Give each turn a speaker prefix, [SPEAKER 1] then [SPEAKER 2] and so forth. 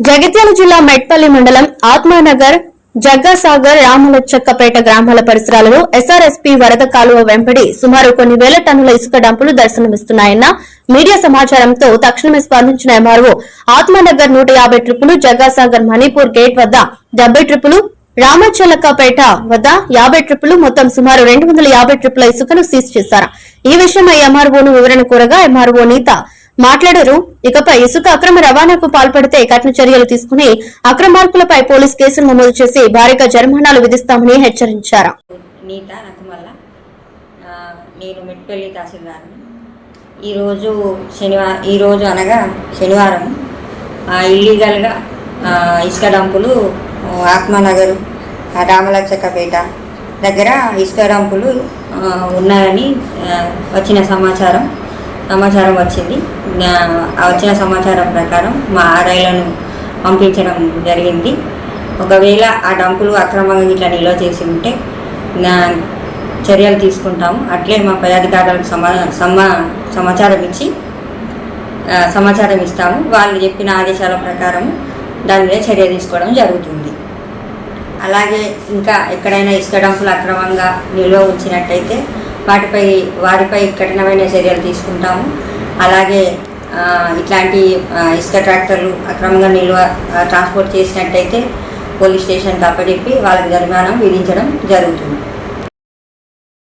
[SPEAKER 1] జగిత్యాల జిల్లా మెట్పల్లి మండలం ఆత్మానగర్ జగ్గాసాగర్ రామలచ్చక్కపేట గ్రామాల పరిసరాలలో ఎస్ఆర్ఎస్పీ వరద కాలువ వెంబడి సుమారు కొన్ని వేల టన్నుల ఇసుక డంపులు దర్శనమిస్తున్నాయన్న మీడియా సమాచారంతో తక్షణమే స్పందించిన ఎంఆర్ఓ ఆత్మానగర్ నూట యాభై ట్రిప్పులు జగ్గాసాగర్ మణిపూర్ గేట్ వద్ద డెబ్బై ట్రిప్పులు రామచలక్కపేట వద్ద యాభై ట్రిప్పులు మొత్తం సుమారు రెండు వందల యాభై ట్రిప్పుల ఇసుకను సీజ్ చేశారు. ఈ విషయమై ఎంఆర్ఓను వివరణ కోరగా ఎంఆర్ఓ నీత మాట్లాడారు. ఇకపై ఇసుక అక్రమ రవాణాకు పాల్పడితే కఠిన చర్యలు తీసుకుని అక్రమార్కులపై పోలీస్ కేసులు నమోదు చేసి భారీగా జరిమానాలు విధిస్తామని హెచ్చరించారు.
[SPEAKER 2] నేను మెట్పల్లి తహసీల్దార్ని. ఈరోజు శనివారం ఈరోజు అనగా శనివారం ఇల్లీగల్గా ఇసుక డంపులు ఆత్మనగర్ దగ్గర ఇసుక డంపులు ఉన్నాయని వచ్చిన సమాచారం. సమాచారం వచ్చింది. వచ్చిన సమాచారం ప్రకారం మా ఆర్ఐలను పంపించడం జరిగింది. ఒకవేళ ఆ డంపులు అక్రమంగా ఇట్లా నిల్వ చేసి ఉంటే నా చర్యలు తీసుకుంటాము. అట్లే మా పై అధికారులకు సమా సమా సమాచారం ఇచ్చి సమాచారం ఇస్తాము. వాళ్ళు చెప్పిన ఆదేశాల ప్రకారం దాని మీద చర్య తీసుకోవడం జరుగుతుంది. అలాగే ఇంకా ఎక్కడైనా ఇసుక డంపులు అక్రమంగా నిల్వ ఉంచినట్టయితే వాటిపై వారిపై కఠినమైన చర్యలు తీసుకుంటాము. అలాగే ఇట్లాంటి ఇసుక ట్రాక్టర్లు అక్రమంగా నిల్వ ట్రాన్స్పోర్ట్ చేసినట్టయితే పోలీస్ స్టేషన్కి అప్పచెప్పి వాళ్ళకి జరిమానం విధించడం జరుగుతుంది.